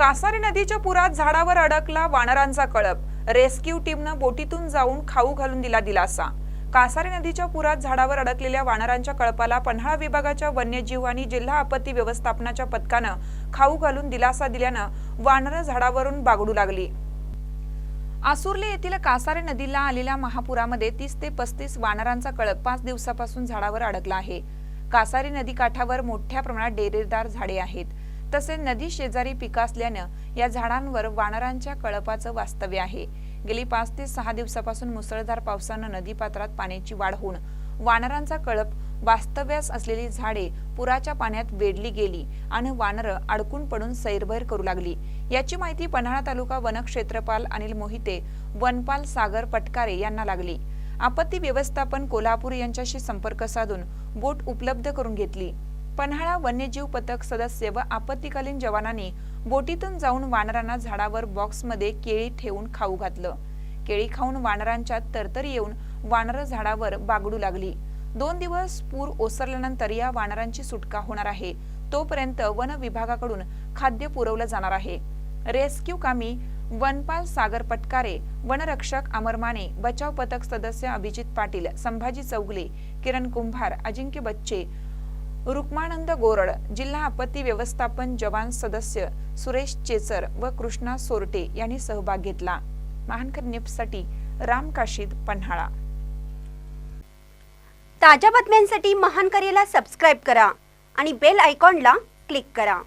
कासारी नदीच्या पुरात झाडावर अडकला वानरांचा कळप. रेस्क्यू टीमनं बोटीतून जाऊन खाऊ घालून दिला दिलासा. कासारी नदीच्या पुरात झाडावर अडकलेल्या वानरांच्या कळपाला पन्हाळा विभागाच्या वन्यजीव आणि जिल्हा आपत्ती व्यवस्थापनाच्या पथकानं खाऊ घालून दिलासा दिल्यानं वानरं झाडावरून बागडू लागली. आसुर्ले येथील कासारे नदीला आलेल्या महापुरामध्ये तीस ते पस्तीस वानरांचा कळप पाच दिवसापासून झाडावर अडकला आहे. कासारी नदी काठावर मोठ्या प्रमाणात डेरेदार झाडे आहेत. तसेच नदी शेजारी पिकं असल्यानं या झाडांवर वानरांच्या कळपाचं वास्तव्य आहे. गेली पाच ते सहा दिवसापासून मुसळधार पावसानं नदीपात्रात पाण्याची वाढ होऊन वानरांचा कळप वास्तव्यास असलेली झाडे पुराच्या पाण्यात वेढली गेली आणि वानरं अडकून पडून सैरभैर करू लागली. याची माहिती पन्हाळा तालुका वनक्षेत्रपाल अनिल मोहिते वनपाल सागर पटकारे यांना लागली. आपत्ती व्यवस्थापन कोल्हापूर यांच्याशी संपर्क साधून बोट उपलब्ध करून घेतली. पन्हाळा वन्यजीव पथक सदस्य व आपत्तीकालीन जवानांनी बोटीतून जाऊन वानरांना झाडावर बॉक्समध्ये केळी ठेवून खाऊ घातलं. केळी खाऊन वानरांच्या तरतरी येऊन वानर झाडावर बागडू लागली. दोन दिवस पूर ओसरल्यानंतर या वानरांची सुटका होणार आहे. तोपर्यंत वन विभागाकडून खाद्य पुरवलं जाणार आहे. रेस्क्यू कामी वनपाल सागर पटकारे वनरक्षक अमर माने बचाव पथक सदस्य अभिजित पाटील संभाजी चौगले किरण कुंभार अजिंक्य बच्चे रुक्मानंद गोरड जिल्हा आपत्ती व्यवस्थापन जवान सदस्य सुरेश चेचर व कृष्णा सोरटे यांनी सहभाग घेतला. महानकर न्यूजसाठी राम काशीद पन्हाळा. ताज्या बातम्यांसाठी महानकरेला सबस्क्राईब करा आणि बेल आयकॉनला क्लिक करा.